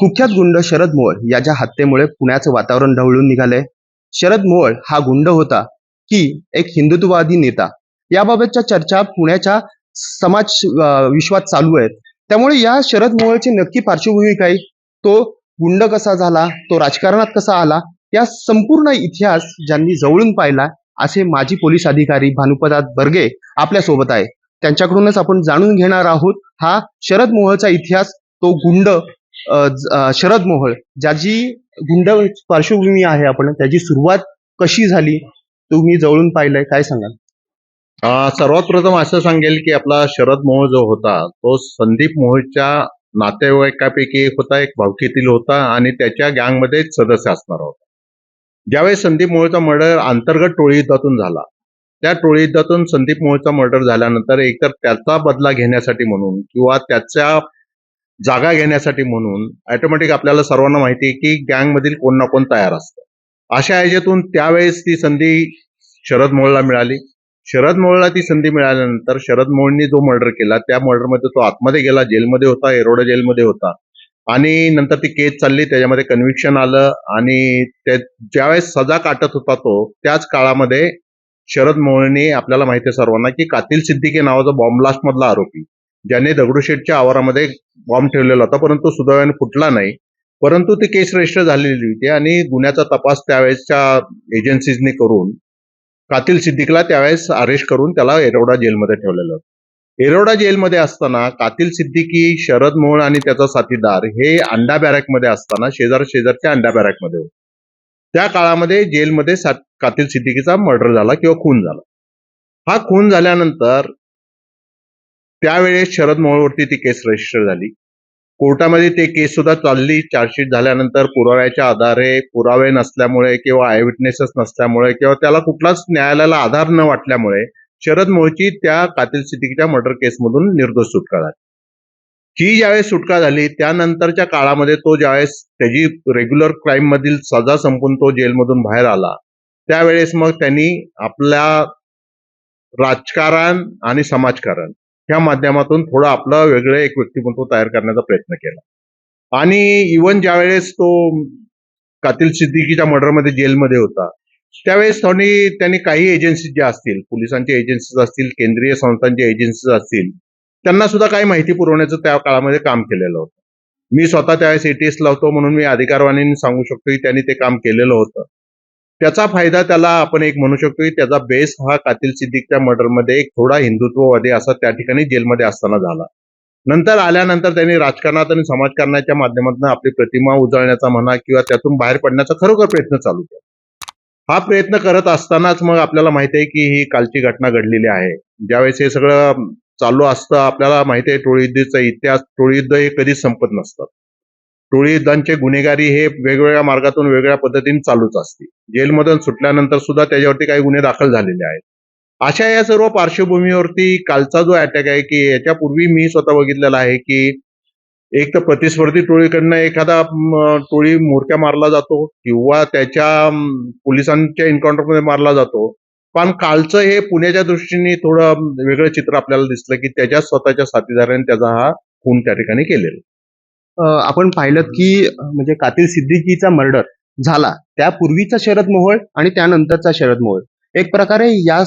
कुख्यात गुंड शरद मोहोळ याच्या हत्येमुळे पुण्याचं वातावरण ढवळून निघालंय. शरद मोहोळ हा गुंड होता की एक हिंदुत्ववादी नेता. याबाबतच्या चर्चा पुण्याच्या समाज विश्वात चालू आहेत. त्यामुळे या शरद मोहोळची नक्की पार्श्वभूमी काय? तो गुंड कसा झाला? तो राजकारणात कसा आला? या संपूर्ण इतिहास ज्यांनी जवळून पाहिला असे माजी पोलीस अधिकारी भानुपदात बर्गे आपल्यासोबत आहे त्यांच्याकडूनच आपण जाणून घेणार आहोत हा शरद मोहळचा इतिहास तो गुंड शरद मोहोळ ज्याची गुंड पार्श्वभूमी आहे आपण त्याची सुरुवात कशी झाली तुम्ही जवळून पाहिलंय काय सांगाल? सर्वात प्रथम असं सांगेल की आपला शरद मोहोळ जो होता तो संदीप मोहोळच्या नातेवाईकापैकी एक होता एक भावकीतील होता आणि त्याच्या गँगमध्ये सदस्य असणार होता. ज्यावेळेस संदीप मोहोळचा मर्डर अंतर्गत टोळी युद्धातून झाला त्या टोळी युद्धातून संदीप मोहोळचा मर्डर झाल्यानंतर एकतर त्याचा बदला घेण्यासाठी म्हणून किंवा त्याच्या जागा घेण्यासाठी म्हणून ऑटोमॅटिक आपल्याला सर्वांना माहिती आहे की गँगमधील कोण ना कोण तयार असतं. अशा ह्याच्यातून त्यावेळेस ती संधी शरद मोळला मिळाली. शरद मोळला ती संधी मिळाल्यानंतर शरद मोळनी जो मर्डर केला त्या मर्डरमध्ये तो आतमध्ये गेला जेलमध्ये होता एरोडा जेलमध्ये होता. आणि नंतर ती केस चालली त्याच्यामध्ये कन्व्हिक्शन आलं आणि त्या ज्यावेळेस सजा काटत होता तो त्याच काळामध्ये शरद मोहोळनी आपल्याला माहिती आहे सर्वांना की कातील सिद्दीकी नावाचा बॉम्बलास्ट मधला आरोपी ज्याने दगडूशेठच्या आवारामध्ये बॉम्ब ठेवलेला होता परंतु सुदैवाने फुटला नाही. परंतु ती केस रजिस्टर झालेली होती आणि गुन्ह्याचा तपास त्यावेळेसच्या एजन्सीजनी करून कातील सिद्दीकला त्यावेळेस अरेस्ट करून त्याला एरोडा जेलमध्ये ठेवलेलं होतं. एरोडा जेलमध्ये असताना कातील सिद्दीकी शरद मोहोळ आणि त्याचा साथीदार हे अंडा बॅरॅकमध्ये असताना शेजार शेजारच्या अंडा बॅरॅकमध्ये होते. त्या काळामध्ये जेलमध्ये कातील सिद्दीकीचा मर्डर झाला किंवा खून झाला. हा खून झाल्यानंतर त्यावेळेस शरद मोहोळवरती ती केस रजिस्टर झाली. कोर्टामध्ये ते केस सुद्धा चालली. चार्जशीट झाल्यानंतर पुराव्याच्या आधारे पुरावे नसल्यामुळे किंवा आय विटनेसेस नसल्यामुळे किंवा त्याला कुठलाच न्यायालयाला आधार न वाटल्यामुळे शरद मोहची त्या कातील सिद्दीकीच्या मर्डर केसमधून निर्दोष सुटका झाली. ही ज्यावेळेस सुटका झाली त्यानंतरच्या काळामध्ये तो ज्यावेळेस त्याची रेग्युलर क्राईम मधील सजा संपून तो जेलमधून बाहेर आला त्यावेळेस मग त्यांनी आपल्या राजकारण आणि समाजकारण ह्या माध्यमातून थोडं आपलं वेगळं एक व्यक्तिमत्व तयार करण्याचा प्रयत्न केला. आणि इवन ज्यावेळेस तो कातील सिद्दीकीच्या मर्डरमध्ये जेलमध्ये होता त्यावेळेस त्यांनी त्यांनी काही एजन्सीज ज्या असतील पोलिसांच्या एजन्सीज असतील केंद्रीय संस्थांच्या एजन्सीज असतील त्यांना सुद्धा काही माहिती पुरवण्याचं त्या काळामध्ये काम केलेलं होतं. मी स्वतः त्यावेळेस एटीएस होतो म्हणून मी अधिकारवाणीने सांगू शकतो की त्यांनी ते काम केलेलं होतं. त्याचा फायदा त्याला आपण एक म्हणू शकतो की त्याचा बेस हा कातील सिद्दीकच्या मर्डरमध्ये एक थोडा हिंदुत्ववादी असा त्या ठिकाणी जेलमध्ये असताना झाला. नंतर आल्यानंतर त्यांनी राजकारणात आणि समाजकारणाच्या माध्यमातून आपली प्रतिमा उजळण्याचा म्हणा किंवा त्यातून बाहेर पडण्याचा खरोखर प्रयत्न चालू केला. हा प्रयत्न करत असतानाच मग आपल्याला माहिती आहे की ही कालची घटना घडलेली आहे. ज्यावेळेस हे सगळं चालू असतं आपल्याला माहिती आहे टोळीयुद्धचा इतिहास टोळीयुद्ध हे कधीच संपत नसतात टोळी गुन्हेगारी हे वेगवेगळ्या मार्गातून वेगळ्या पद्धतीने चालूच असते. जेलमधून सुटल्यानंतर सुद्धा त्याच्यावरती काही गुन्हे दाखल झालेले आहेत. अशा या सर्व पार्श्वभूमीवरती कालचा जो अटॅक आहे की याच्यापूर्वी मी स्वतः बघितलेला आहे की एक तर प्रतिस्पर्धी टोळीकडनं एखादा टोळी मोरक्या मारला जातो किंवा त्याच्या पोलिसांच्या एन्काउंटरमध्ये मारला जातो. पण कालचं हे पुण्याच्या दृष्टीने थोडं वेगळं चित्र आपल्याला दिसलं की त्याच्या स्वतःच्या साथीदाराने त्याचा हा खून त्या ठिकाणी केलेला आपण पाहिलं की म्हणजे कातील सिद्दीकीचा मर्डर झाला. त्यापूर्वीचा शरद मोहोळ आणि त्यानंतरचा शरद मोहोळ. एक प्रकारे या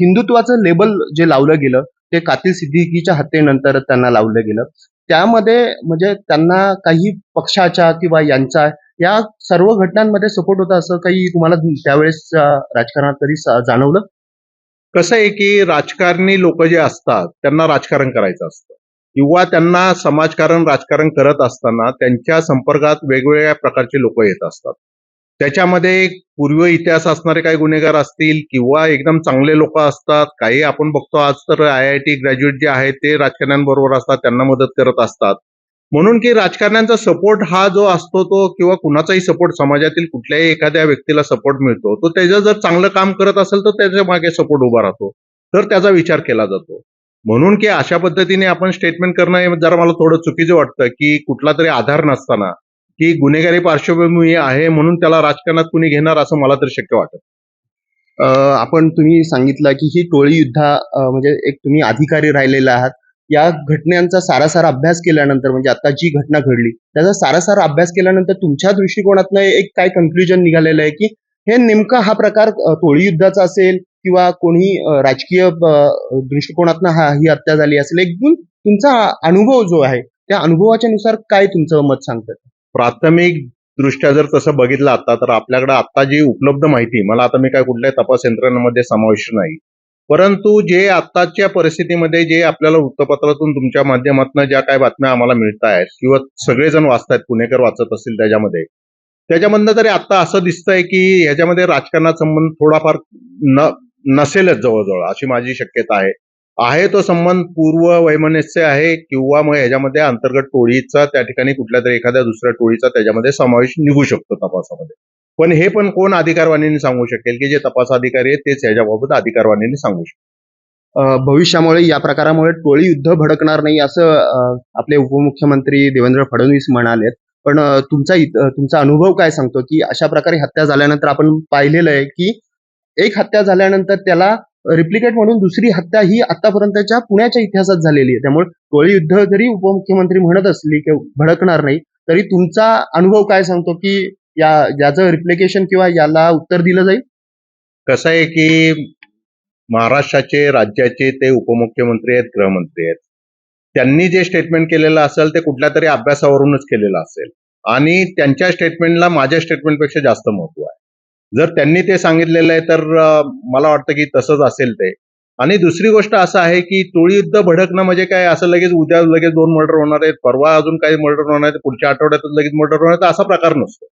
हिंदुत्वाचं लेबल जे लावलं गेलं ते कातील सिद्दीकीच्या हत्येनंतर त्यांना लावलं गेलं. त्यामध्ये म्हणजे त्यांना काही पक्षाच्या किंवा यांचा या सर्व घटनांमध्ये सपोर्ट होता असं काही तुम्हाला त्यावेळेस राजकारणात तरी जाणवलं? कसं आहे की राजकारणी लोक जे असतात त्यांना राजकारण करायचं असतं. किंवा त्यांना समाजकारण राजकारण करत असताना त्यांच्या संपर्कात वेगवेगळ्या प्रकारचे लोक येत असतात. त्याच्यामध्ये पूर्व इतिहास असणारे काही गुन्हेगार असतील किंवा एकदम चांगले लोक असतात काही आपण बघतो आज तर आय आय टी ग्रॅज्युएट जे आहेत ते राजकारण्यांबरोबर असतात त्यांना मदत करत असतात. म्हणून की राजकारण्यांचा सपोर्ट हा जो असतो तो किंवा कुणाचाही सपोर्ट समाजातील कुठल्याही एखाद्या व्यक्तीला सपोर्ट मिळतो तो त्याचं जर चांगलं काम करत असेल तर त्याच्यामागे सपोर्ट उभा राहतो. तर त्याचा विचार केला जातो. म्हणून की अशा पद्धतीने आपण स्टेटमेंट करणं हे जरा मला थोडं चुकीचं वाटतं की कुठला तरी आधार नसताना की गुन्हेगारी पार्श्वभूमी आहे म्हणून त्याला राजकारणात कुणी घेणार असं मला तर शक्य वाटत आपण तुम्ही सांगितलं की ही टोळी युद्धा म्हणजे एक तुम्ही अधिकारी राहिलेला आहात. या घटनांचा सारासार अभ्यास केल्यानंतर म्हणजे आता जी घटना घडली त्याचा सारासार अभ्यास केल्यानंतर तुमच्या दृष्टिकोनातनं एक काय कन्क्ल्युजन निघालेलं आहे की हे नेमका हा प्रकार टोळी युद्धाचा असेल किंवा कोणी राजकीय दृष्टिकोनातनं हा ही हत्या झाली असेल एकदम तुमचा अनुभव जो आहे त्या अनुभवाच्या नुसार काय तुमचं मत सांगतं प्राथमिक दृष्ट्या जर तसं बघितलं आता तर आपल्याकडे आता जी उपलब्ध माहिती मला आता मी काय कुठल्याही तपास यंत्रणांमध्ये समाविष्ट नाही. परंतु जे आताच्या परिस्थितीमध्ये जे आपल्याला वृत्तपत्रातून तुमच्या माध्यमातून ज्या काय बातम्या आम्हाला मिळत आहेत किंवा सगळेजण वाचतायत पुणेकर वाचत असतील त्याच्यामध्ये त्याच्यामधनं तरी आता असं दिसतंय की ह्याच्यामध्ये राजकारणात संबंध थोडाफार न नसेलच जवळजवळ अशी माझी शक्यता आहे. आहे तो संबंध पूर्व वैमनस्य आहे किंवा मग ह्याच्यामध्ये अंतर्गत टोळीचा त्या ठिकाणी कुठल्या तरी एखाद्या दुसऱ्या टोळीचा त्याच्यामध्ये समावेश निघू शकतो तपासामध्ये. पण हे पण कोण अधिकारवाणीने सांगू शकेल की जे तपास अधिकारी आहेत तेच ह्याच्याबाबत अधिकारवाणीने सांगू शकेल भविष्यामुळे या प्रकारामुळे टोळी युद्ध भडकणार नाही असं आपले उपमुख्यमंत्री देवेंद्र फडणवीस म्हणालेत. पण तुमचा तुमचा अनुभव काय सांगतो की अशा प्रकारे हत्या झाल्यानंतर आपण पाहिलेलं आहे की एक हत्या झाल्यानंतर त्याला रिप्लिकेट म्हणून दुसरी हत्या ही आतापर्यंतच्या पुण्याच्या इतिहासात झालेली आहे. त्यामुळे टोळी युद्ध जरी उपमुख्यमंत्री म्हणत असली की भडकणार नाही तरी तुमचा अनुभव काय सांगतो की या याचं रिप्लिकेशन किंवा याला उत्तर दिलं जाईल? कसं आहे की महाराष्ट्राचे राज्याचे ते उपमुख्यमंत्री आहेत गृहमंत्री आहेत. त्यांनी जे स्टेटमेंट केलेलं असेल ते कुठल्या तरी अभ्यासावरूनच केलेलं असेल. आणि त्यांच्या स्टेटमेंटला माझ्या स्टेटमेंटपेक्षा जास्त महत्त्व आहे. जर त्यांनी ते सांगितलेलं आहे तर मला वाटतं की तसंच असेल ते. आणि दुसरी गोष्ट असं आहे की टोळी युद्ध भडकणं म्हणजे काय? असं लगेच उद्या लगेच दोन मर्डर होणार आहेत परवा अजून काही मर्डर होणार आहेत पुढच्या आठवड्यातच लगेच मर्डर होणार आहेत असा प्रकार नसतो.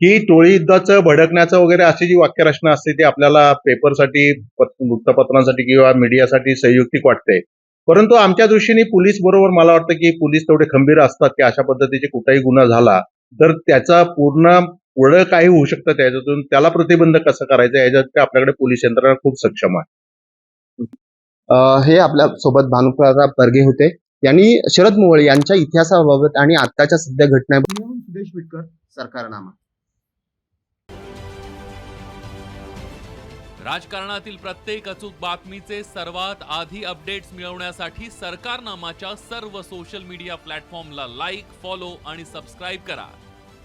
की टोळी युद्धाचं भडकण्याचं वगैरे अशी जी वाक्यरचना असते ती आपल्याला पेपरसाठी वृत्तपत्रांसाठी किंवा मीडियासाठी संयुक्तिक वाटते. परंतु आमच्या दृष्टीने पोलीस बरोबर मला वाटतं की पोलीस तेवढे खंबीर असतात की अशा पद्धतीचे कुठलाही गुन्हा झाला तर त्याचा पूर्ण पुढं काही होऊ शकतं त्याच्यातून. त्याला प्रतिबंध कसं करायचं याच्यात आपल्याकडे पोलीस यंत्रणा खूप सक्षम आहे. अ, हे आपल्यासोबत भानुप्रताप परगे होते. यांनी शरद मोहोळ यांच्या इतिहासाबाबत आणि आताच्या सध्या घटनांबाबत सुदेश विटकर सरकारनामा. राजकारणातील प्रत्येक अचूक बातमीचे सर्वात आधी अपडेट्स मिळवण्यासाठी सरकारनामाच्या सर्व सोशल मीडिया प्लॅटफॉर्मला लाईक फॉलो आणि सबस्क्राईब करा.